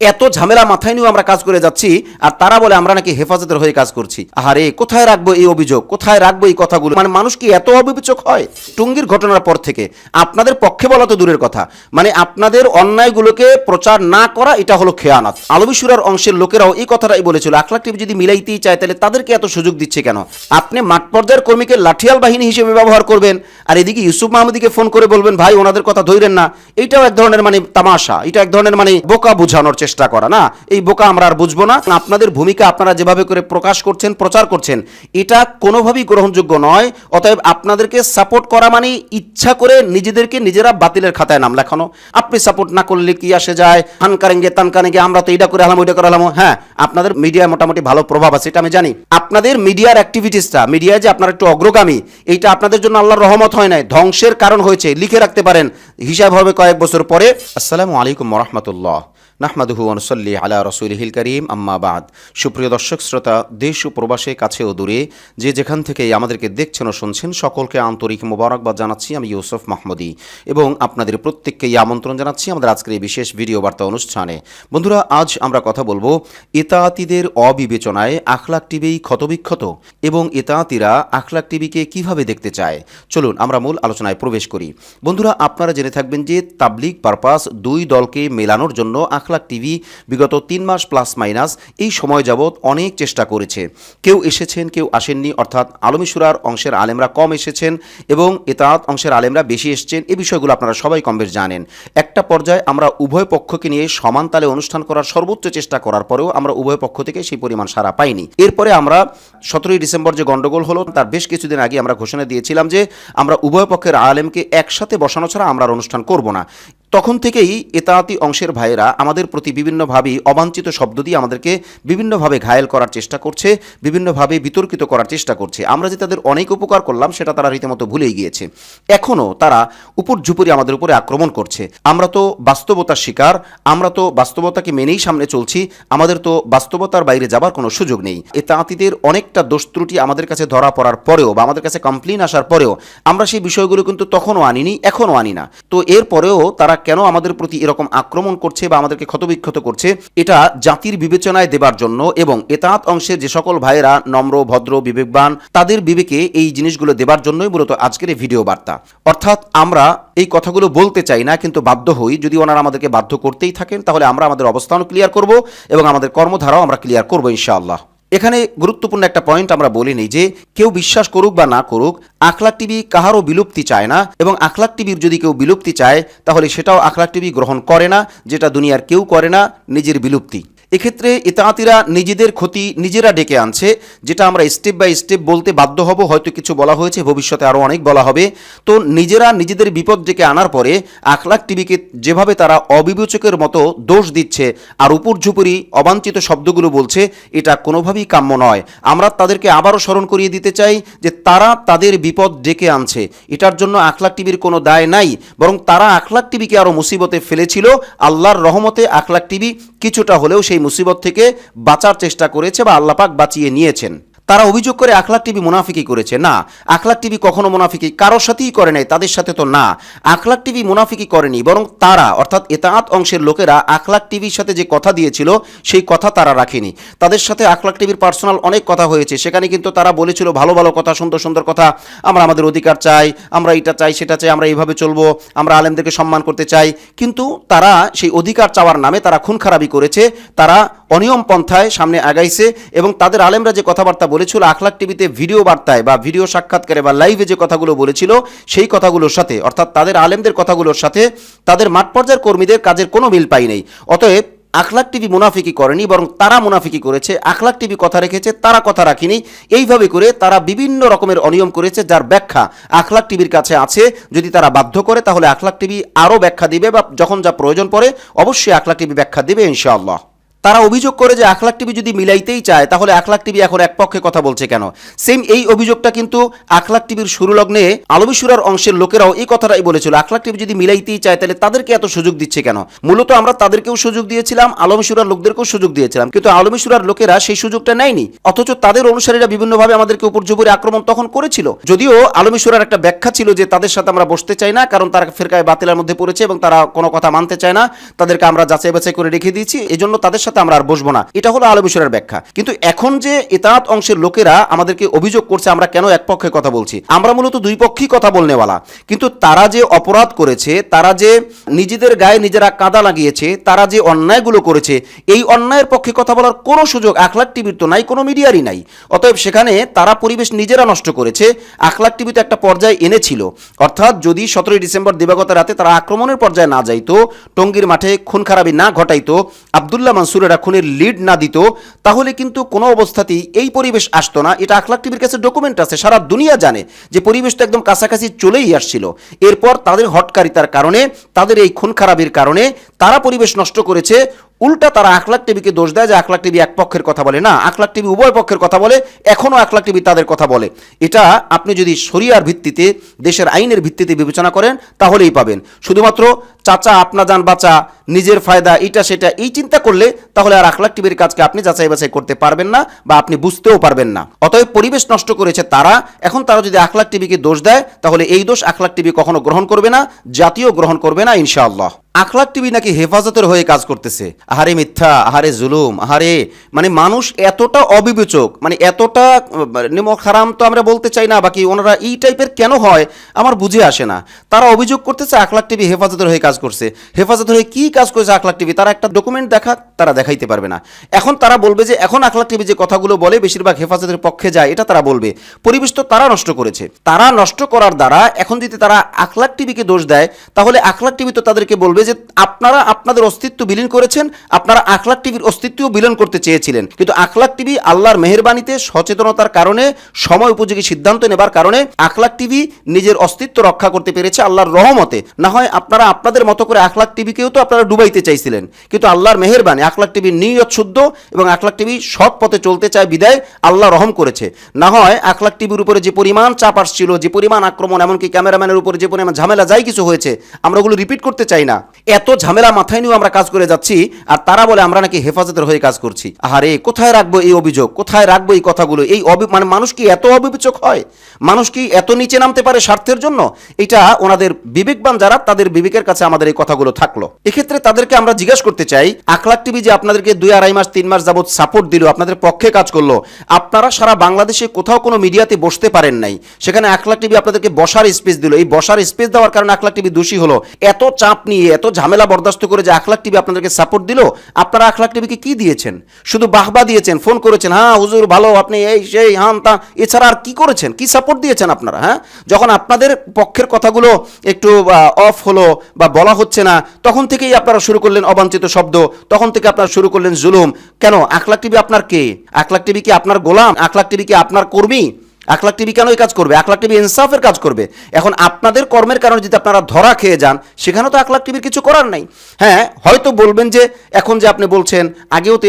এত ঝামেলা মাথায় নিয়েও আমরা কাজ করে যাচ্ছি, আর তারা বলে আমরা নাকি হেফাজতের হয়ে কাজ করছি। আরে কোথায় রাখব এই অভিযোগ? কোথায় রাখব এই কথাগুলো? মানে মানুষ কি এত অবিবেচক হয়? টুঙ্গির ঘটনার পর থেকে, আপনাদের পক্ষে বলা তো দূরের কথা। মানে আপনাদের অন্যায়গুলোকে প্রচার না করা, এটা হলো খেয়ানাত। আলবিসুরার অংশের লোকেরাও এই কথাটাই বলেছিল। আখলাক টিভি যদি মিলাইতেই চায়, তাহলে তাদেরকে এত সুযোগ দিচ্ছে কেন? আপনি মাঠ পর্যায়ের কর্মীকে লাঠিয়াল বাহিনী হিসেবে ব্যবহার করবেন, আর এদিকে ইউসুফ মাহমুদিকে ফোন করে বলবেন, ভাই, ওনাদের কথা ধৈরেন না। এটাও এক ধরনের মানে তামাশা, এটা এক ধরনের মানে বোকা বোঝানোর চেষ্টা। করা, না? এই বোকা আমরা আর বুঝব না। আপনাদের ভূমিকা আপনারা যেভাবে করে প্রকাশ করছেন, প্রচার করছেন, এটা কোনোভাবেই গ্রহণযোগ্য নয়। অতএব আপনাদেরকে সাপোর্ট করা মানে ইচ্ছা করে নিজেদেরকে নিজেরা বাতিলের খাতায় নাম লেখানো। আপনি সাপোর্ট না করলে কি আসে যায়? হান কারেঙ্গে, তান কারেঙ্গে, আমরা তো এটা করে হলাম ওইটা করে হলাম হ্যাঁ আপনাদের মিডিয়ায় মোটামুটি ভালো প্রভাব আছে, এটা আমি জানি। আপনাদের মিডিয়ার অ্যাক্টিভিটিসটা মিডিয়ায় যে আপনারা একটু অগ্রগামী, এইটা আপনাদের জন্য আল্লাহর রহমত হয় নাই। ধ্বংসের কারণ হয়েছে, লিখে রাখতে পারেন। হিসাব হবে কয়েক বছর পরে। আসসালামু আলাইকুম রহমতুল্লাহ। নাহমাদুহু অনুসল্লি আলা রসুলহিল করিম, আম্মা বাদ। সুপ্রিয় দর্শক, শ্রোতা, দেশ ও প্রবাসে, কাছে ও দূরে, যে যেখান থেকে আমাদেরকে দেখছেন ও শুনছেন, সকলকে আন্তরিক মোবারকবাদ জানাচ্ছি আমি ইউসুফ মাহমুদি। এবং আপনাদের প্রত্যেককেই আমন্ত্রণ জানাচ্ছি আমাদের আজকের এই বিশেষ ভিডিও বার্তা অনুষ্ঠানে। বন্ধুরা, আজ আমরা কথা বলব ইতায়াতিদের অবিবেচনায় আখলাক টিভি ক্ষতবিক্ষত এবং ইতায়াতিরা আখলাক টিভিকে কীভাবে দেখতে চায়? চলুন, আমরা মূল আলোচনায় প্রবেশ করি। বন্ধুরা, আপনারা জেনে থাকবেন যে তাবলিক পারপাস দুই দলকে মেলানোর জন্য আখলাক টিভি বিগত তিন মাস প্লাস মাইনাস এই সময় যাবৎ অনেক চেষ্টা করেছে। কেউ এসেছেন, কেউ আসেননি, অর্থাৎ আলমিসুরার অংশের আলেমরা কম এসেছেন এবং এতাত অংশের আলেমরা বেশি এসেছেন। এই বিষয়গুলো আপনারা সবাই কম বেশ জানেন। একটা পর্যায়ে আমরা উভয় পক্ষকে নিয়ে সমান তালে অনুষ্ঠান করার সর্বোচ্চ চেষ্টা করার পরেও আমরা উভয় পক্ষ থেকে সেই পরিমাণ সারা পাইনি। এরপরে আমরা সতেরোই ডিসেম্বর যে গন্ডগোল হলো, তার বেশ কিছুদিন আগে আমরা ঘোষণা দিয়েছিলাম যে আমরা উভয় পক্ষের আলেমকে একসাথে বসানো ছাড়া আমরা অনুষ্ঠান করব না। তখন থেকেই এতায়াতি অংশের ভাইয়েরা আমাদের প্রতি বিভিন্নভাবেই অবাঞ্ছিত শব্দ দিয়ে আমাদেরকে বিভিন্নভাবে ঘায়েল করার চেষ্টা করছে, বিভিন্নভাবে বিতর্কিত করার চেষ্টা করছে। আমরা যে তাদের অনেক উপকার করলাম, সেটা তারা রীতিমতো ভুলেই গিয়েছে। এখনও তারা উপর ঝুপুরি আমাদের উপরে আক্রমণ করছে। আমরা তো বাস্তবতার শিকার, আমরা তো বাস্তবতাকে মেনেই সামনে চলছি, আমাদের তো বাস্তবতার বাইরে যাবার কোনো সুযোগ নেই। এতায়াতিদের অনেকটা দোষ ত্রুটি আমাদের কাছে ধরা পড়ার পরেও বা আমাদের কাছে কমপ্লেন আসার পরেও আমরা সেই বিষয়গুলো কিন্তু তখনও আনিনি, এখনও আনি না। তো এরপরেও তারা কেন আমাদের প্রতি এরকম আক্রমণ করছে বা আমাদেরকে ক্ষতবিক্ষত করছে, এটা জাতির বিবেচনায় দেবার জন্য এবং এতাত অংশের যে সকল ভাইয়েরা নম্র, ভদ্র, বিবেকবান, তাদের বিবেকে এই জিনিসগুলো দেবার জন্যই মূলত আজকের এই ভিডিও বার্তা। অর্থাৎ আমরা এই কথাগুলো বলতে চাই না, কিন্তু বাধ্য হই যদি ওনারা আমাদেরকে বাধ্য করতেই থাকেন, তাহলে আমরা আমাদের অবস্থানও ক্লিয়ার করব এবং আমাদের কর্মধারাও আমরা ক্লিয়ার করব ইনশাআল্লাহ। এখানে গুরুত্বপূর্ণ একটা পয়েন্ট আমরা বলি বলিনি যে কেউ বিশ্বাস করুক বা না করুক, আখলাক টিভি কাহারও বিলুপ্তি চায় না এবং আখলাক টিভির যদি কেউ বিলুপ্তি চায়, তাহলে সেটাও আখলাক টিভি গ্রহণ করে না, যেটা দুনিয়ার কেউ করে না, নিজের বিলুপ্তি। এক্ষেত্রে ইতাঁতিরা নিজেদের ক্ষতি নিজেরা ডেকে আনছে, যেটা আমরা স্টেপ বাই স্টেপ বলতে বাধ্য হব, হয়তো কিছু বলা হয়েছে, ভবিষ্যতে আরও অনেক বলা হবে। তো নিজেরা নিজেদের বিপদ ডেকে আনার পরে আখলাক টিভিকে যেভাবে তারা অবিবেচকের মতো দোষ দিচ্ছে আর উপর ঝুপুরি অবাঞ্ছিত শব্দগুলো বলছে, এটা কোনোভাবেই কাম্য নয়। আমরা তাদেরকে আবারও স্মরণ করিয়ে দিতে চাই যে তারা তাদের বিপদ ডেকে আনছে। এটার জন্য আখলাক টিভির কোনো দায় নাই, বরং তারা আখলাক টিভিকে আরও মুসিবতে ফেলেছিল। আল্লাহর রহমতে আখলাক টিভি কিছুটা হলেও সেই মুসিবত থেকে বাঁচার চেষ্টা করেছে বা আল্লাপাক বাঁচিয়ে নিয়েছেন। তারা অভিযোগ করে আখলাক টিভি মুনাফিকি করেছে। না আখলাক টিভি কখনো মুনাফিকি কারোর সাথেই করে নাই, তাদের সাথে তো না। আখলাক টিভি মুনাফিকি করেনি, বরং তারা, অর্থাৎ এতাঁত অংশের লোকেরা আখলাক টিভির সাথে যে কথা দিয়েছিল, সেই কথা তারা রাখেনি। তাদের সাথে আখলাক টিভির পার্সোনাল অনেক কথা হয়েছে, সেখানে কিন্তু তারা বলেছিল, ভালো ভালো কথা, সুন্দর সুন্দর কথা, আমরা আমাদের অধিকার চাই, আমরা এটা চাই, সেটা চাই, আমরা এইভাবে চলবো, আমরা আলেমদেরকে সম্মান করতে চাই। কিন্তু তারা সেই অধিকার চাওয়ার নামে তারা খুন খারাপি করেছে, তারা অনিয়ম পন্থায় সামনে আগাইছে এবং তাদের আলেমরা যে কথাবার্তা বলেছিল, আখলাক টিভিতে ভিডিও বার্তায় বা ভিডিও সাক্ষাৎকারে বা লাইভে যে কথাগুলো বলেছিল, সেই কথাগুলোর সাথে, অর্থাৎ তাদের আলেমদের কথাগুলোর সাথে তাদের মাঠ পর্যায়ের কর্মীদের কাজের কোনো মিল পাই নেই। অতএব আখলাক টিভি মুনাফিকি করেনি, বরং তারা মুনাফিকি করেছে, আখলাক টিভি কথা রেখেছে, তারা কথা রাখিনি। এইভাবে করে তারা বিভিন্ন রকমের অনিয়ম করেছে, যার ব্যাখ্যা আখলাক টিভির কাছে আছে। যদি তারা বাধ্য করে, তাহলে আখলাক টিভি আরও ব্যাখ্যা দিবে বা যখন যা প্রয়োজন পড়ে, অবশ্যই আখলাক টিভি ব্যাখ্যা দিবে, ইনশাআল্লাহ। তারা অভিযোগ করে যে আখলাক টিভি যদি মিলাইতেই চায়, তাহলে আখলাক টিভি এখন এক পক্ষে কথা বলছে কেন? সেম এই অভিযোগটা কিন্তু আখলাক টিভির শুরু লগ্নে আলমিশুরার অংশের লোকেরাও এই কথাটাই বলেছিল। আখলাক টিভি যদি মিলাইতেই চায়, তাহলে তাদেরকে এত সুযোগ দিচ্ছে কেন? মূলত আমরা তাদেরকেও সুযোগ দিয়েছিলাম আলমিশুরার লোকদেরকেও সুযোগ দিয়েছিলাম। কিন্তু আলমিশুরার লোকেরা সেই সুযোগটা নেয়নি। অথচ তাদের অনুসারীরা বিভিন্নভাবে আমাদেরকে উপর জুপুরে আক্রমণ তখন করেছিল। যদিও আলমিশুরার একটা ব্যাখ্যা ছিল যে তাদের সাথে আমরা বসতে চাই না, কারণ তারা ফেরকায় বাতিলের মধ্যে পড়েছে এবং তারা কোনো কথা মানতে চায় না। তাদেরকে আমরা যাচাই বাছাই করে রেখে দিয়েছি। এজন্য তাদের সাথে আমরা আর বসবো না। এটা হলো আলমিশুরার ব্যাখ্যা। কিন্তু এখন যে এতাত অংশের লোকেরা আমাদেরকে অভিযোগ করছে, আমরা কেন এক পক্ষে কথা বলছি? আমরা মূলত দুই পক্ষই কথা বলনেওয়ালা। কিন্তু তারা যে অপরাধ করেছে, তারা যে নিজেদের গায়ে নিজেরা কাদা লাগিয়েছে, তারা যে অন্যায়গুলো করেছে, এই অন্যায়ের পক্ষে কথা বলার কোনো সুযোগ আখলাক টিভির তো নাই, কোনো মিডিয়ারই নাই। অতএব সেখানে তারা পরিবেশ নিজেরা নষ্ট করেছে, আখলাক টিভি তো একটা পর্যায়ে এনেছিল। অর্থাৎ যদি সতেরোই ডিসেম্বর দিবাগত রাতে তারা আক্রমণের পর্যায়ে না যাইতো, টঙ্গীর মাঠে খুন খারাপি না ঘটাইতো, আবদুল্লাহ মানসুরেরা খুনের লিড না দিত, তাহলে কিন্তু কোনো অবস্থাতেই এই পরিবেশ আসতো না। এটা আখলাক টিভির কাছে ডকুমেন্ট আছে, সারা দুনিয়া জানে যে পরিবেশ তো একদম কাছাকাছি চলেই আসছিল। এরপর তাদের হটকারিতার কারণে, তাদের এই খুন খারাপের কারণে তারা পরিবেশ নষ্ট করেছে। উল্টা তারা আখলাক টিভিকে দোষ দেয় যে আখলাক টিভি এক পক্ষের কথা বলে। না, আখলাক টিভি উভয় পক্ষের কথা বলে, এখনও আখলাক টিভি তাদের কথা বলে। এটা আপনি যদি শরিয়ার ভিত্তিতে, দেশের আইনের ভিত্তিতে বিবেচনা করেন, তাহলেই পাবেন। শুধুমাত্র চাচা, আপনা যান, বাঁচা, নিজের ফায়দা এটা সেটা, এই চিন্তা করলে তাহলে আর আখলাক টিভির কাজকে আপনি যাচাই বাছাই করতে পারবেন না বা আপনি বুঝতেও পারবেন না। অতএব পরিবেশ নষ্ট করেছে তারা, এখন তারা যদি আখলাক টিভিকে দোষ দেয়, তাহলে এই দোষ আখলাক টিভি কখনো গ্রহণ করবে না, জাতীয় গ্রহণ করবে না, ইনশাআল্লাহ। আখলাক টিভি নাকি হেফাজতের হয়ে কাজ করতেছে? আহারে মিথ্যা, আহারে জুলুম, আহারে মানে মানুষ এতটা অবিবেচক মানে এতটা নিমক হারাম তো আমরা বলতে চাই না, বাকি ওনারা এই টাইপের কেন হয় আমার বুঝে আসে না। তারা অভিযোগ করতেছে আখলাক টিভি হেফাজতের হয়ে কাজ করছে। হেফাজতের হয়ে কি কাজ করেছে আখলাক টিভি? তারা একটা ডকুমেন্ট দেখা, তারা দেখাইতে পারবে না। এখন তারা বলবে যে, এখন আখলাক টিভি যে কথাগুলো বলে, বেশিরভাগ হেফাজতের পক্ষে যায়, এটা তারা বলবে। পরিবেশ তো তারা নষ্ট করেছে। তারা নষ্ট করার দ্বারা এখন যদি তারা আখলাক টিভিকে দোষ দেয়, তাহলে আখলাক টিভি তো তাদেরকে বলবে যে আপনারা আপনাদের অস্তিত্ব বিলীন করেছেন, আপনারা আখলাক টিভির অস্তিত্বও বিলীন করতে চেয়েছিলেন। কিন্তু আখলাক টিভি আল্লাহর মেহরবানিতে সচেতনতার কারণে, সময় উপযোগী সিদ্ধান্ত নেবার কারণে আখলাক টিভি নিজের অস্তিত্ব রক্ষা করতে পেরেছে আল্লাহর রহমতে। না হয় আপনারা আপনাদের মতো করে আখলাক টিভিকেও তো আপনারা ডুবাইতে চাইছিলেন। কিন্তু আল্লাহর মেহরবানি আখলাক টিভির নিয়ত শুদ্ধ এবং আখলাক টিভি সৎ পথে চলতে চায় বিদায় আল্লাহ রহম করেছে। না হয় আখলাক টিভির উপরে যে পরিমাণ চাপ আসছিল, যে পরিমাণ আক্রমণ, এমনকি ক্যামেরাম্যানের উপরে যে পরিমাণ ঝামেলা, যাই কিছু হয়েছে, আমরা ওগুলো রিপিট করতে চাই না। এত ঝামেলা মাথায় নিয়েও আমরা কাজ করে যাচ্ছি, আর তারা বলে আমরা নাকি হেফাজতের হয়ে কাজ করছি। আহারে, কোথায় রাখব এই অভিযোগ? কোথায় রাখব এই কথাগুলো? এই মানে মানুষ কি এত অবিবেচক হয়? মানুষ কি এত নিচে নামতে পারে স্বার্থের জন্য? এটা ওনাদের বিবেকবান যারা, তাদের বিবেকের কাছে আমাদের এই কথাগুলো থাকল। এক্ষেত্রে তাদেরকে আমরা জিজ্ঞাসা করতে চাই, আখলাক টিভি যে আপনাদেরকে দুই আড়াই মাস, তিন মাস যাবত সাপোর্ট দিল, আপনাদের পক্ষে কাজ করল, আপনারা সারা বাংলাদেশে কোথাও কোনো মিডিয়াতে বসতে পারেন নাই। সেখানে আখলাক টিভি আপনাদেরকে বসার স্পেস দিল। এই বসার স্পেস দেওয়ার কারণে আখলাক টিভি দোষী হলো। এত চাপ নিয়ে, এত ঝামেলা বরদাস্ত করে যে আখলাক টিভি আপনাদেরকে সাপোর্ট দিল, আপনারা আখলাক টিভিকে কি দিয়েছেন? শুধু বাহবা দিয়েছেন ফোন করেছেন হ্যাঁ হুজুর, ভালো, আপনি এই, সেই হান তা। এছাড়া আর কি করেছেন? কি সাপোর্ট দিয়েছেন আপনারা হ্যাঁ? যখন আপনাদের পক্ষের কথাগুলো একটু অফ হলো বা বলা হচ্ছে না, তখন থেকেই আপনারা শুরু করলেন অবাঞ্ছিত শব্দ, তখন থেকে আপনারা শুরু করলেন জুলুম। কেন? আখলাক টিভি আপনার কে? আখলাক টিভি কি আপনার গোলাম? আখলাক টিভি কি আপনার কর্মী? এক লাখ টিভি কেন এই কাজ করবে? এক লাখ টিভি ইনসাফের কাজ করবে? এখন আপনাদের কর্মের কারণে যদি আপনারা ধরা খেয়ে যান সেখানেও তো এক লাখ টিভির কিছু করার নাই। হ্যাঁ হয়তো বলবেন যে, এখন যে আপনি বলছেন, আগেও তো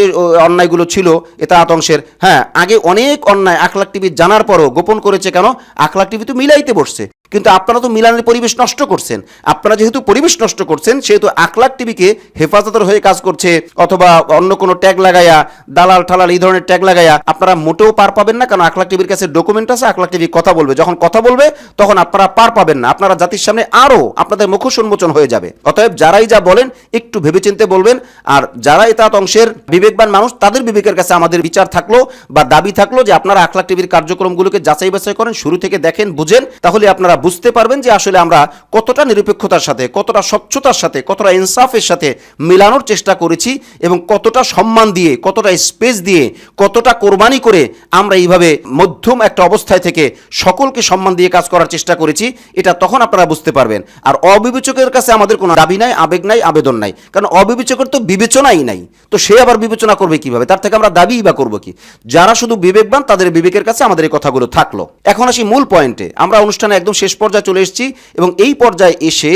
অন্যায়গুলো ছিল, এটা আতংশের হ্যাঁ আগে অনেক অন্যায় এক লাখ টিভি জানার পরও গোপন করেছে কেন? এক লাখ টিভি তো মিলাইতে বসছে। কিন্তু আপনারা তো মিলানের পরিবেশ নষ্ট করছেন। আপনারা যেহেতু পরিবেশ নষ্ট করছেন, সেহেতু আকলাক টিভিকে হেফাজতের হয়ে কাজ করছে, অথবা অন্য কোনো ট্যাগ লাগাইয়া দালাল ঠালাল এই ধরনের ট্যাগ লাগাইয়া আপনারা মোটেও পার পাবেন না, কারণ আকলাক টিভির কাছে ডকুমেন্ট আছে আকলাক টিভি কথা বলবে। যখন কথা বলবে, তখন আপনারা পার পাবেন না। আপনারা জাতির সামনে আরও আপনাদের মুখোশ উন্মোচন হয়ে যাবে। অতএব যারাই যা বলেন, একটু ভেবেচিন্তে বলবেন, আর যারা এতাত অংশের বিবেকবান মানুষ, তাদের বিবেকের কাছে আমাদের বিচার থাকল, বা দাবি থাকল যে আপনারা আকলাক টিভির কার্যক্রমগুলোকে যাচাই বাছাই করেন, শুরু থেকে দেখেন, বুঝেন, তাহলে আপনারা বুঝতে পারবেন যে আসলে আমরা কতটা নিরপেক্ষতার সাথে, কতটা স্বচ্ছতার সাথে, কতটা ইনসাফের সাথে মিলানোর চেষ্টা করেছি এবং কতটা সম্মান দিয়ে, কতটা স্পেস দিয়ে, কতটা কোরবানি করে আমরা এইভাবে মধ্যম একটা অবস্থায় থেকে সকলকে সম্মান দিয়ে কাজ করার চেষ্টা করেছি, এটা তখন আপনারা বুঝতে পারবেন। আর অবিবেচকের কাছে আমাদের কোনো দাবি নাই, আবেগ নাই, আবেদন নাই। কারণ অবিবেচকের তো বিবেচনাই নাই। তো সে আবার বিবেচনা করবে কীভাবে? তার থেকে আমরা দাবিই বা করব কি? যারা শুধু বিবেকবান, তাদের বিবেকের কাছে আমাদের এই কথাগুলো থাকল। এখন আসি মূল পয়েন্টে আমরা অনুষ্ঠানে একদম শেষ পর্যায়ে চলে এসেছি এবং এই পর্যায়ে এসে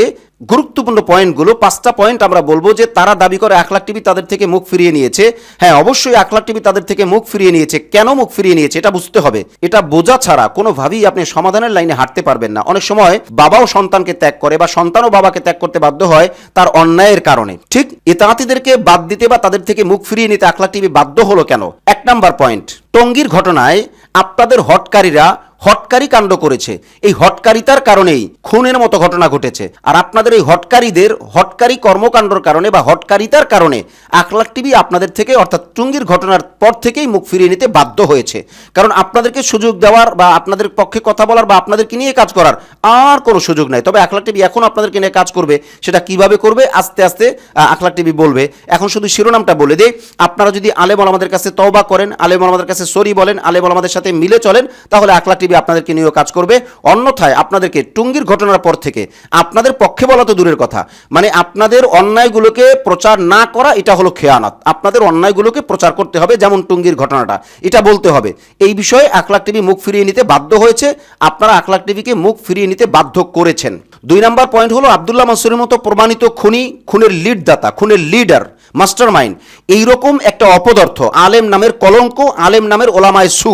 গুরুত্বপূর্ণ পয়েন্টগুলো, পাঁচটা পয়েন্ট আমরা বলব যে তারা দাবি করে এক লাখ টিভি তাদের থেকে মুখ ফিরিয়ে নিয়েছে। হ্যাঁ অবশ্যই এক লাখ টিভি তাদের থেকে মুখ ফিরিয়ে নিয়েছে। কেন মুখ ফিরিয়ে নিয়েছে এটা বুঝতে হবে। এটা বোঝা ছাড়া কোনোভাবেই আপনি সমাধানের লাইনে হাঁটতে পারবেন না। অনেক সময় বাবাও সন্তানকে ত্যাগ করে বা সন্তানও বাবাকে ত্যাগ করতে বাধ্য হয় তার অন্যায়ের কারণে। ঠিক ইতাহাতিদেরকে বাদ দিতে বা তাদের থেকে মুখ ফিরিয়ে নিতে এক লাখ টিভি বাধ্য হলো কেন? এক নাম্বার পয়েন্ট, টঙ্গীর ঘটনায় আপনাদের হটকারীরা হটকারি কাণ্ড করেছে। এই হটকারিতার কারণেই খুনের মতো ঘটনা ঘটেছে। আর আপনাদের এই হটকারীদের হটকারি কর্মকাণ্ডর কারণে বা হটকারিতার কারণে আকলাক টিভি আপনাদের থেকে অর্থাৎ টুঙ্গির ঘটনার পর থেকেই মুখ ফিরিয়ে নিতে বাধ্য হয়েছে। কারণ আপনাদেরকে সুযোগ দেওয়ার বা আপনাদের পক্ষে কথা বলার বা আপনাদেরকে নিয়ে কাজ করার আর কোনো সুযোগ নাই। তবে আকলাক টিভি এখন আপনাদেরকে নিয়ে কাজ করবে, সেটা কীভাবে করবে, আস্তে আস্তে আকলাক টিভি বলবে। এখন শুধু শিরোনামটা বলে দেই, আপনারা যদি আলেম আমাদের কাছে তওবা করেন, আলেম আমাদের কাছে সরি বলেন, আলেম আমাদের সাথে মিলে চলেন, তাহলে আকলাক টিভি আপনাদেরকে নিয়েও কাজ করবে। অন্যথায় আপনাদেরকে টুঙ্গির ঘটনার পর থেকে আপনাদের পক্ষে বলা তো দূরের কথা। মানে আপনাদের অন্যায়গুলোকে প্রচার না করা এটা হলো খেয়ানত। আপনাদের অন্যায়গুলোকে প্রচার করতে হবে যেমন টুঙ্গির ঘটনাটা। এটা বলতে হবে। এই বিষয়ে আকলাক টিভি মুখ ফিরিয়ে নিতে বাধ্য হয়েছে। আপনারা আকলাক টিভিকে মুখ ফিরিয়ে নিতে বাধ্য করেছেন। দুই নাম্বার পয়েন্ট হলো আবদুল্লাহ মাসুরের মতো প্রমাণিত খুনি, খুনের লিড দাতা, খুনের লিডার মাস্টার মাইন্ড এইরকম একটা অপদার্থ, আলেম নামের কলঙ্ক, আলেম নামের ওলামায় সু,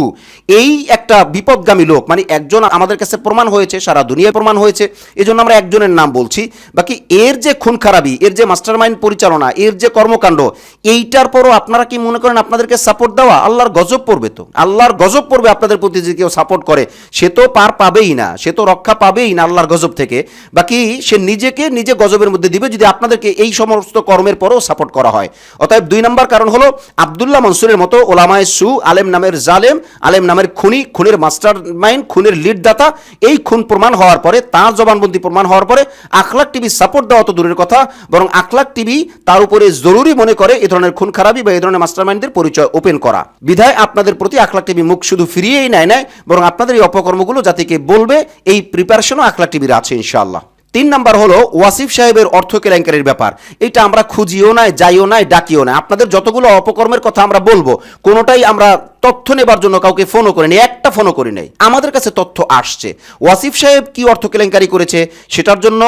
এই একটা বিপদগামী লোক মানে একজন আমাদের কাছে প্রমাণ হয়েছে, সারা দুনিয়ায় প্রমাণ হয়েছে এই জন্য আমরা একজনের নাম বলছি। বাকি এর যে খুন খারাপি, এর যে মাস্টার মাইন্ড পরিচালনা, এর যে কর্মকাণ্ড, এইটার পরও আপনারা কি মনে করেন আপনাদেরকে সাপোর্ট দেওয়া? আল্লাহর গজব পড়বে তো। আল্লাহর গজব পড়বে আপনাদের প্রতি যে কেউ সাপোর্ট করে। সে তো পার পাবেই না, সে তো রক্ষা পাবেই না আল্লাহর গজব থেকে। বাকি সে নিজেকে নিজে গজবের মধ্যে দিবে যদি আপনাদেরকে এই সমস্ত কর্মের পরেও সাপোর্ট করা হয়। অতএব দুই নম্বর কারণ হলো আবদুল্লাহ মনসুরের মতো ওলামায় সু, আলেম নামের জালেম, আলেম নামের খুনি, খুনের মাস্টার মাইন্ড খুনের লিডদাতা, এই খুন প্রমাণ হওয়ার পরে, তার জবানবন্দি প্রমাণ হওয়ার পরে আখলাক টিভি সাপোর্ট দেওয়া তো দূরের কথা, বরং আখলাক টিভি তার উপরে জরুরি মনে করে এ ধরনের খুন খারাপি বা এই ধরনের মাস্টার পরিচয় ওপেন করা। বিধায় আপনাদের প্রতি আখলাক টিভি মুখ শুধু ফিরিয়েই নেয় নেয় বরং আপনাদের এই অপকর্মগুলো জাতিকে বলবে, এই প্রিপারেশনও আখলাক টিভির আছে, ইনশাআল্লাহ। তিন নাম্বার হলো ওয়াসিফ সাহেবের অর্থ কেলেঙ্কারির ব্যাপার। এটা আমরা খুঁজিও নাই, যাইও নাই, ডাকিও নাই। আপনাদের যতগুলো অপকর্মের কথা আমরা বলব, কোনোটাই আমরা তথ্য নেবার জন্য কাউকে ফোনও করিনি, একটা ফোনও করি নাই। আমাদের কাছে তথ্য আসছে। ওয়াসিফ সাহেব কি অর্থ কেলেঙ্কারি করেছে সেটার জন্য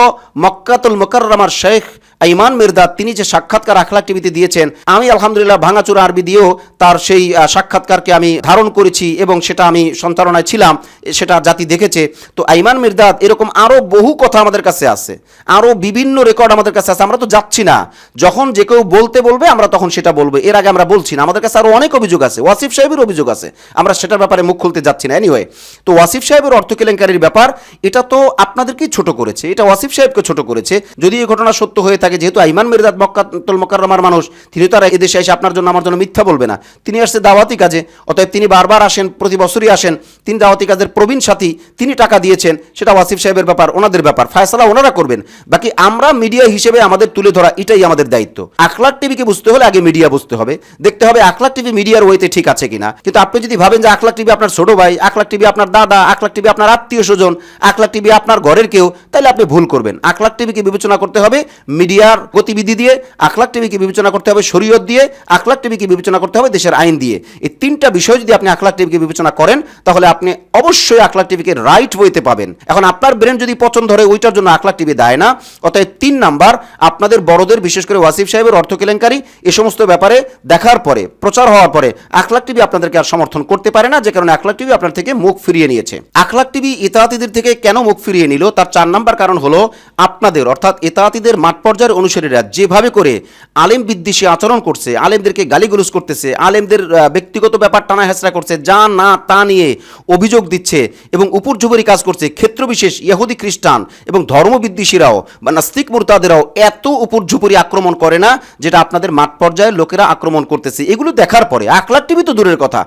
মক্কাতুল মোকাররমার শেখ আইমান মির্দাদ তিনি যে সাক্ষাৎকার আখলাক টিভিতে দিয়েছেন, আমি আলহামদুলিল্লাহ ভাঙাচুরা আরবি দিয়েও তার সেই সাক্ষাৎকারকে আমি ধারণ করেছি এবং সেটা আমি সন্তারণায় ছিলাম, সেটা জাতি দেখেছে। তো আইমান মির্দাদ এরকম আরও বহু কথা আমাদের কাছে আছে আরও বিভিন্ন রেকর্ড আমাদের কাছে আছে, আমরা তো যাচ্ছি না। যখন যে কেউ বলতে বলবে, আমরা তখন সেটা বলব। এর আগে আমরা বলছি না। আমাদের কাছে আরও অনেক অভিযোগ আছে। ওয়াসিফ সাহেবের অভিযোগ আছে। আমরা সেটার ব্যাপারে মুখ খুলতে যাচ্ছি না। এনিওয়ে তো ওয়াসিফ সাহেবের অর্থ কেলেঙ্কারির ব্যাপার, এটা তো আপনাদেরকেই ছোট করেছে। এটা ওয়াসিফ সাহেবকে ছোট করেছে। যদি এই ঘটনা সত্য হয়ে থাকে, যেহেতু আইমান মির্জাদ মক্কাতুল মোকাররমার মানুষ, তিনি তো আর এদেশে এসে আপনার জন্য আমার জন্য মিথ্যা বলবে না। তিনি আসছে দাওয়াতি কাজে, অতএব তিনি বারবার আসেন, প্রতি বছরই আসেন। তিনি দাওয়াতি কাজের প্রবীণ সাথী, তিনি টাকা দিয়েছেন, সেটা ওয়াসিফ সাহেবের ব্যাপার, ওনাদের ব্যাপার। ফায়সালা ওনারা করবেন। বাকি আমরা মিডিয়া হিসেবে আমাদের তুলে ধরা, এটাই আমাদের দায়িত্ব। আখলাক টিভিকে বুঝতে হলে আগে মিডিয়া বুঝতে হবে। দেখতে হবে আখলাক টিভি মিডিয়ার ওয়েতে ঠিক আছে কিনা। কিন্তু আপনি যদি ভাবেন যে আখলাক টিভি আপনার ছোট ভাই, আখলাক টিভি আপনার দাদা, আখলাক টিভি আপনার আত্মীয় স্বজন, আখলাক টিভি আপনার ঘরের কেউ, তাহলে আপনি ভুল করবেন। আখলাক টিভিকে বিবেচনা করতে হবে মিডিয়ার গতিবিধি দিয়ে, আখলাক টিভিকে বিবেচনা করতে হবে শরীয়ত দিয়ে, আখলাক টিভিকে বিবেচনা করতে হবে দেশের আইন দিয়ে। তিনটা বিষয় যদি আপনি আখলাক টিভিকে বিবেচনা করেন তাহলে আপনি অবশ্যই আখলাক টিভিকে রাইট ওয়েতে পাবেন। এখন আপনার ব্রেন যদি পছন্দ ধরে ওইটার জন্য আখলাক টিভি দেয় না। অতএব তিন নাম্বার আপনাদের বড়দের বিশেষ করে ওয়াসিফ সাহেবের অর্থ কেলেঙ্কারি এ সমস্ত ব্যাপারে দেখার পরে প্রচার হওয়ার পরে আখলাক টিভি আপনাদেরকে আর সমর্থন করতে পারে না যে কারণে আখলাক টিভি আপনার থেকে মুখ ফিরিয়ে নিয়েছে। আখলাক টিভি ইতাহাতিদের থেকে কেন মুখ ফিরিয়ে নিল? তার চার নাম্বার কারণ হলো আপনাদের অর্থাৎ ইতাহাতিদের মাঠ পর্যায়ের অনুসারীরা যেভাবে করে আলেম বিদ্বেষী আচরণ করছে আলেমদেরকে গালিগুলুজ করতেছে আলেমদের আহ, ব্যক্তিগত ব্যাপার টানা হেঁচড়া করছে, যা না তা নিয়ে অভিযোগ দিচ্ছে এবং উপর্যুপরি কাজ করছে ক্ষেত্রবিশেষ ইহুদি খ্রিস্টান এবং ধর্মবিদ্বেষীরাও বা নাস্তিক মুরতাদেরাও এত উপর্যুপরি আক্রমণ করে না যেটা আপনাদের মাঠ পর্যায়ের লোকেরা আক্রমণ করতেছে। এগুলো দেখার পরে আকলাক টিভি তো দূরের কথা,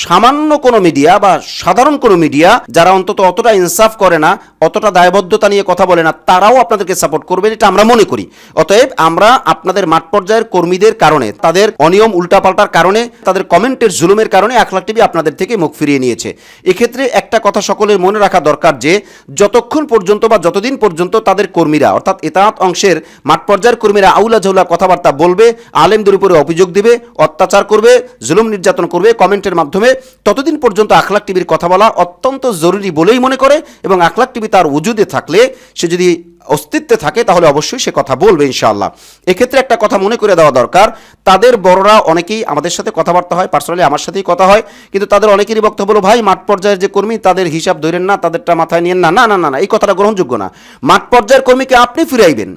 সামান্য কোনো মিডিয়া বা সাধারণ কোনো মিডিয়া যারা অন্তত অতটা ইনসাফ করে না, অতটা দায়বদ্ধতা নিয়ে কথা বলে না, তারাও আপনাদেরকে সাপোর্ট করবে এটা আমরা মনে করি। অতএব আমরা আপনাদের মাঠ পর্যায়ের কর্মীদের কারণে, তাদের অনিয়ম উল্টাপাল্টার কারণে, তাদের কমেন্টের জুলুমের কারণে এক লাখ টিভি আপনাদের থেকে মুখ ফিরিয়ে নিয়েছে। এক্ষেত্রে একটা কথা সকলের মনে রাখা দরকার যে, যতক্ষণ পর্যন্ত বা যতদিন পর্যন্ত তাদের কর্মীরা, অর্থাৎ এতাত অংশের মাঠ পর্যায়ের কর্মীরা আউলা ঝৌলা কথাবার্তা বলবে, আলেমদের উপরে অভিযোগ দিবে, অত্যাচার করবে, জুলুম নির্যাতন করবে কমেন্টের মাধ্যমে, ততদিন পর্যন্ত আখলাক টিভির কথা বলা অত্যন্ত জরুরি বলেই মনে করে এবং আখলাক টিভি তার উজুদে থাকলে, সে যদি অস্তিত্বে থাকে, তাহলে অবশ্যই সে কথা বলবে ইনশাআল্লাহ। এক্ষেত্রে একটা কথা মনে করে দেওয়া দরকার, তাদের বড়রা অনেকেই আমাদের সাথে কথাবার্তা হয় পার্সোনালি আমার সাথেই কথা হয়, কিন্তু তাদের অনেকেরই বক্তব্য হলো, ভাই, মাঠ পর্যায়ের যে কর্মী, তাদের হিসাব ধরেন না, তাদেরটা মাথায় নিয়েন না। না না না না, এই কথাটা গ্রহণযোগ্য না। মাঠ পর্যায়ের কর্মীকে আপনি ফিরাইবেন।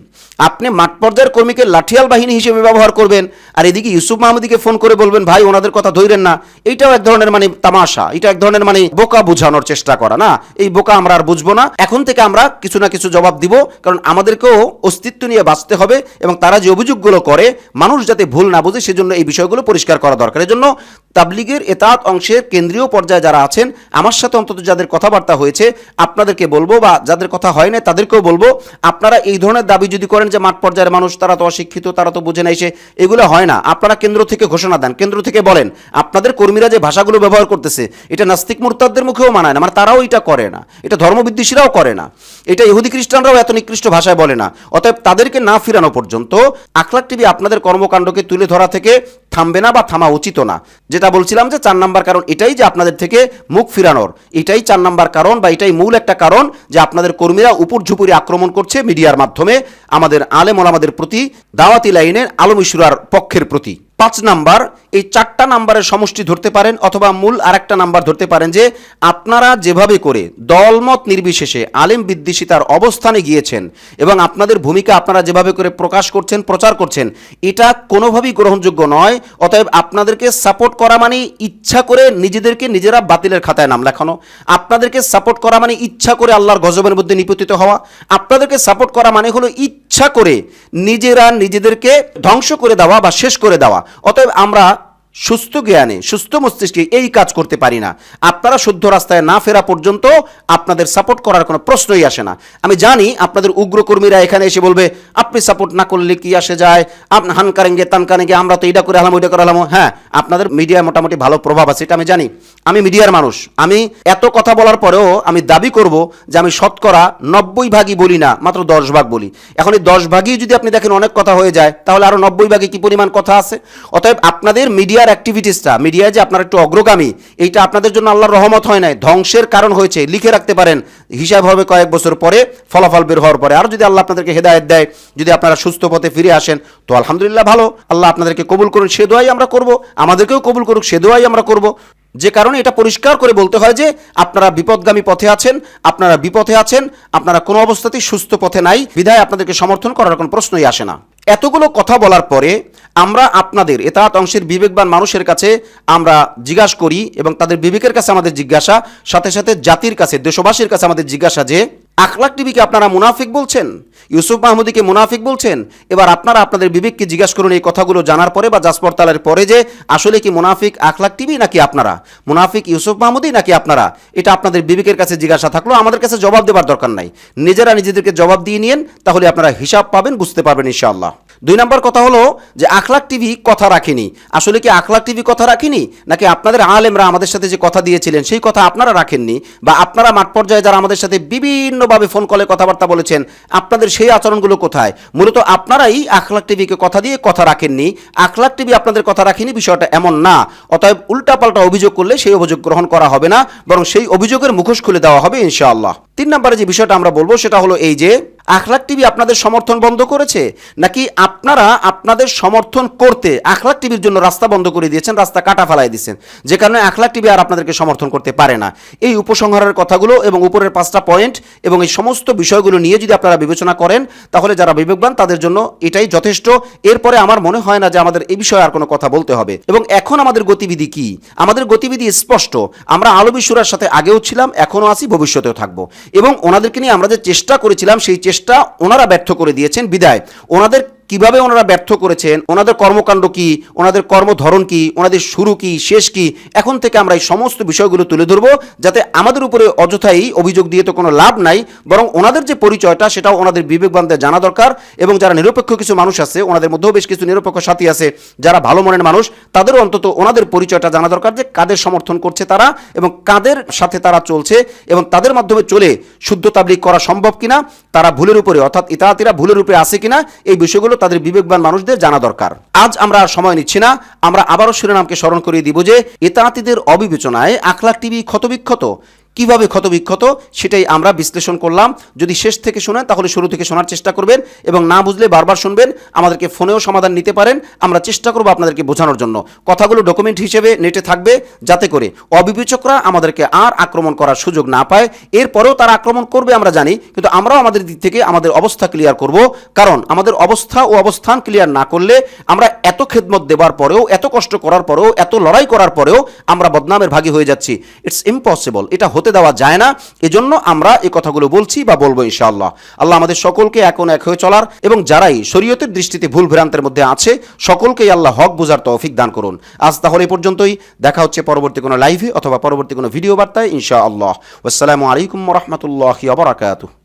আপনি মাঠ পর্যায়ের কর্মীকে লাঠিয়াল বাহিনী হিসেবে ব্যবহার করবেন। আর এদিকে ইউসুফ মাহমুদিকে ফোন করে বলবেন, ভাই, ওনাদের কথা ধরেন না। এইটাও এক ধরনের মানে তামাশা, এটা এক ধরনের মানে বোকা বোঝানোর চেষ্টা করা, না? এই বোকা আমরা আর বুঝব না। এখন থেকে আমরা কিছু না কিছু জবাব দিব কারণ আমাদেরকেও অস্তিত্ব নিয়ে বাঁচতে হবে এবং তারা যে অভিযোগগুলো করে, মানুষ যাতে ভুল না বুঝে সেজন্য এই বিষয়গুলো পরিষ্কার করা দরকার। এজন্য তাবলিগের এতাত অংশের কেন্দ্রীয় পর্যায়ে যারা আছেন, আমার সাথে অন্তত যাদের কথাবার্তা হয়েছে, আপনাদেরকে বলব বা যাদের কথা হয় না তাদেরকেও বলব, আপনারা এই ধরনের দাবি যদি করেন যে মাঠ পর্যায়ের মানুষ তারা তো অশিক্ষিত, তারা তো বুঝে নাই সে, এগুলো হয় না। আপনারা কেন্দ্র থেকে ঘোষণা দেন, কেন্দ্র থেকে বলেন, আপনাদের কর্মীরা যে ভাষাগুলো ব্যবহার করতেছে, এটা নাস্তিক মুরতাদদের মুখেও মানায় না মানে তারাও এটা করে না, এটা ধর্মবিদ্বেষীরাও করে না, এটা ইহুদি খ্রিস্টানরাও এত নিকৃষ্ট ভাষায় বলে না। অতএব তাদেরকে না ফিরানো পর্যন্ত আখলাক টিভি আপনাদের কর্মকাণ্ডকে তুলে ধরা থেকে থামবে না বা থামা উচিত না। যেটা বলছিলাম যে চার নাম্বার কারণ এটাই যে আপনাদের থেকে মুখ ফিরানোর। এটাই চার নাম্বার কারণ বা এটাই মূল একটা কারণ যে আপনাদের কর্মীরা উপর ঝুপুরি আক্রমণ করছে মিডিয়ার মাধ্যমে আমাদের আলেম ওলামাদের প্রতি, দাওয়াতি লাইনের আলম ইসুরার পক্ষের প্রতি। পাঁচ নাম্বার, এই চারটা নাম্বারের সমষ্টি ধরতে পারেন অথবা মূল আরেকটা নাম্বার ধরতে পারেন যে আপনারা যেভাবে করে দলমত নির্বিশেষে আলেম বিদ্বেষিতার অবস্থানে গিয়েছেন এবং আপনাদের ভূমিকা আপনারা যেভাবে করে প্রকাশ করছেন, প্রচার করছেন, এটা কোনোভাবেই গ্রহণযোগ্য নয়। অতএব আপনাদেরকে সাপোর্ট করা মানে ইচ্ছা করে নিজেদেরকে নিজেরা বাতিলের খাতায় নাম লেখানো। আপনাদেরকে সাপোর্ট করা মানে ইচ্ছা করে আল্লাহর গজবের মধ্যে নিপতিত হওয়া। আপনাদেরকে সাপোর্ট করা মানে হলো ইচ্ছা করে নিজেরা নিজেদেরকে ধ্বংস করে দেওয়া বা শেষ করে দেওয়া। অতএব আমরা সুস্থ জ্ঞানে, সুস্থ মস্তিষ্কে এই কাজ করতে পারি না। আপনারা শুদ্ধ রাস্তায় না ফেরা পর্যন্ত আপনাদের সাপোর্ট করার কোনো প্রশ্নই আসে না। আমি জানি আপনাদের উগ্রকর্মীরা এখানে এসে বলবে, আপনি সাপোর্ট না করলে কি আসে যায়? আপনি হান কারেঙ্গে, তান কারেঙ্গে, আমরা তো এটা করে আলাম ওইটা করে আলাম হ্যাঁ আপনাদের মিডিয়ায় মোটামুটি ভালো প্রভাব আছে, এটা আমি জানি। আমি মিডিয়ার মানুষ। আমি এত কথা বলার পরেও আমি দাবি করব যে আমি শতকরা নব্বই ভাগই বলি না, মাত্র দশ ভাগ বলি। এখন এই দশ ভাগই যদি আপনি দেখেন অনেক কথা হয়ে যায়, তাহলে আরও নব্বই ভাগে কি পরিমাণ কথা আছে? অতএব আপনাদের মিডিয়ার অ্যাক্টিভিটিসটা মিডিয়ায় যে আপনার একটু অগ্রগামী, এইটা আপনাদের জন্য আল্লাহর রহমত হয় নাই, ধ্বংসের কারণ হয়েছে, লিখে রাখতে পারেন, হিসাব হবে কয়েক বছর পরে, ফলাফল বের হওয়ার পরে। আর যদি আল্লাহ আপনাদেরকে হেদায়ত দেয়, যদি আপনারা সুস্থ পথে ফিরে আসেন, তো আলহামদুলিল্লাহ ভালো। আল্লাহ আপনাদেরকে কবুল করুন, সে দোয়াই আমরা করব, আমাদেরকেও কবুল করুক, সে দোয়াই আমরা করব। যে কারণে এটা পরিষ্কার করে বলতে হয় যে, আপনারা বিপদগামী পথে আছেন, আপনারা বিপথে আছেন, আপনারা কোনো অবস্থাতেই সুস্থ পথে নাই, বিধায় আপনাদেরকে সমর্থন করার কোনো প্রশ্নই আসে না। এতগুলো কথা বলার পরে আমরা আপনাদের এতাত অংশের বিবেকবান মানুষের কাছে আমরা জিজ্ঞাসা করি এবং তাদের বিবেকের কাছে আমাদের জিজ্ঞাসা, সাথে সাথে জাতির কাছে, দেশবাসীর কাছে আমাদের জিজ্ঞাসা যে, আখলাক টিভিকে আপনারা মুনাফিক বলছেন? ইউসুফ মাহমুদিকে মুনাফিক বলছেন? এবার আপনারা আপনাদের বিবেককে জিজ্ঞাসা করুন এই কথাগুলো জানার পরে বা জাসপরতালের পরে যে, আসলে কি মুনাফিক আখলাক টিভি নাকি আপনারা? মুনাফিক ইউসুফ মাহমুদি নাকি আপনারা? এটা আপনাদের বিবেকের কাছে জিজ্ঞাসা থাকল আমাদের কাছে জবাব দেওয়ার দরকার নাই। নিজেরা নিজেদেরকে জবাব দিয়ে নিন তাহলে আপনারা হিসাব পাবেন, বুঝতে পারবেন ইনশাআল্লাহ। দুই নম্বর কথা হলো যে আখলাক টিভি কথা রাখেনি। আসলে কি আখলাক টিভি কথা রাখেনি? নাকি আপনাদের আলেমরা আমাদের সাথে যে কথা দিয়েছিলেন, সেই কথা আপনারা রাখেননি? বা আপনারা মাঠ পর্যায়ে যারা আমাদের সাথে বিভিন্নভাবে ফোন কলে কথাবার্তা বলেছেন, আপনাদের সেই আচরণগুলো কোথায়? মূলত আপনারাই আখলাক টিভিকে কথা দিয়ে কথা রাখেননি। আখলাক টিভি আপনাদের কথা রাখেনি, বিষয়টা এমন না। অতএব উল্টাপাল্টা অভিযোগ করলে সেই অভিযোগ গ্রহণ করা হবে না, বরং সেই অভিযোগের মুখোশ খুলে দেওয়া হবে ইনশাআল্লাহ। তিন নম্বরে যে বিষয়টা আমরা বলব, সেটা হলো এই যে আখলাক টিভি আপনাদের সমর্থন বন্ধ করেছে? নাকি আপনারা আপনাদের সমর্থন করতে আখলাক টিভির জন্য রাস্তা বন্ধ করে দিয়েছেন, রাস্তা কাটা ফেলাই দিয়েছেন? যে কারণে আখলাক টিভি আর আপনাদেরকে সমর্থন করতে পারে না। এই উপসংহারের কথাগুলো এবং উপরের পাঁচটা পয়েন্ট এবং এই সমস্ত বিষয়গুলো নিয়ে যদি আপনারা বিবেচনা করেন, তাহলে যারা বিবেকবান তাদের জন্য এটাই যথেষ্ট। এরপরে আমার মনে হয় না যে আমাদের এই বিষয়ে আর কোনো কথা বলতে হবে। এবং এখন আমাদের গতিবিধি কি? আমাদের গতিবিধি স্পষ্ট। আমরা আলো বিশ্বরার সাথে আগেও ছিলাম, এখনও আছি, ভবিষ্যতেও থাকব। এবং ওনাদেরকে নিয়ে আমরা যে চেষ্টা করেছিলাম, সেই চেষ্টা ওনারা ব্যর্থ করে দিয়েছেন বিদায়। ওনাদের কীভাবে ওনারা ব্যর্থ করেছেন, ওনাদের কর্মকাণ্ড কি, ওনাদের কর্মধরন কি, ওনাদের শুরু কি, শেষ কি, এখন থেকে আমরা এই সমস্ত বিষয়গুলো তুলে ধরবো যাতে আমাদের উপরে অযথাই অভিযোগ দিয়ে তো কোনো লাভ নাই, বরং ওনাদের যে পরিচয়টা সেটাও ওনাদের বিবেকবানদের জানা দরকার এবং যারা নিরপেক্ষ কিছু মানুষ আছে, ওনাদের মধ্যেও বেশ কিছু নিরপেক্ষ সাথী আছে, যারা ভালো মনের মানুষ, তাদেরও অন্তত ওনাদের পরিচয়টা জানা দরকার যে কাদের সমর্থন করছে তারা এবং কাদের সাথে তারা চলছে এবং তাদের মাধ্যমে চলে শুদ্ধ তাবলিক করা সম্ভব কিনা, তারা ভুলের উপরে, অর্থাৎ ইতাহাতিরা ভুলের উপরে আছে কিনা, এই বিষয়গুলো তাদের বিবেকবান মানুষদের জানা দরকার। আজ আমরা আর সময় নিচ্ছি না। আমরা আবারও শিরোনামকে স্মরণ করিয়ে দিব যে, এতাতিদের অবিবেচনায় আখলাক টিভি ক্ষতবিক্ষত। কীভাবে ক্ষতবিক্ষত সেটাই আমরা বিশ্লেষণ করলাম। যদি শেষ থেকে শোনেন, তাহলে শুরু থেকে শোনার চেষ্টা করবেন এবং না বুঝলে বারবার শুনবেন। আমাদেরকে ফোনেও সমাধান নিতে পারেন। আমরা চেষ্টা করব আপনাদেরকে বোঝানোর জন্য। কথাগুলো ডকুমেন্ট হিসেবে নেটে থাকবে যাতে করে অবিবেচকরা আমাদেরকে আর আক্রমণ করার সুযোগ না পায়। এরপরেও তারা আক্রমণ করবে আমরা জানি, কিন্তু আমরাও আমাদের দিক থেকে আমাদের অবস্থা ক্লিয়ার করব। কারণ আমাদের অবস্থা ও অবস্থান ক্লিয়ার না করলে আমরা এত খেদমত দেওয়ার পরেও, এত কষ্ট করার পরেও, এত লড়াই করার পরেও আমরা বদনামের ভাগী হয়ে যাচ্ছি। ইটস ইম্পসিবল এটা হতে দেওয়া যায় না। এজন্য আমরা এই কথাগুলো বলছি বা বলব ইনশাআল্লাহ। আল্লাহ আমাদের সকলকে এখন এক হয়ে চলার এবং যারাই শরীয়তের দৃষ্টিতে ভুল ভ্রান্তের মধ্যে আছে, সকলকেই আল্লাহ হক বোঝার তৌফিক দান করুন। আজ তাহলে এই পর্যন্তই। দেখা হচ্ছে পরবর্তী কোনো লাইভে অথবা পরবর্তী কোনো ভিডিও বার্তায় ইনশাআল্লাহ। আসসালামু আলাইকুম রহমতুল্লাহ বারাকাতুহ।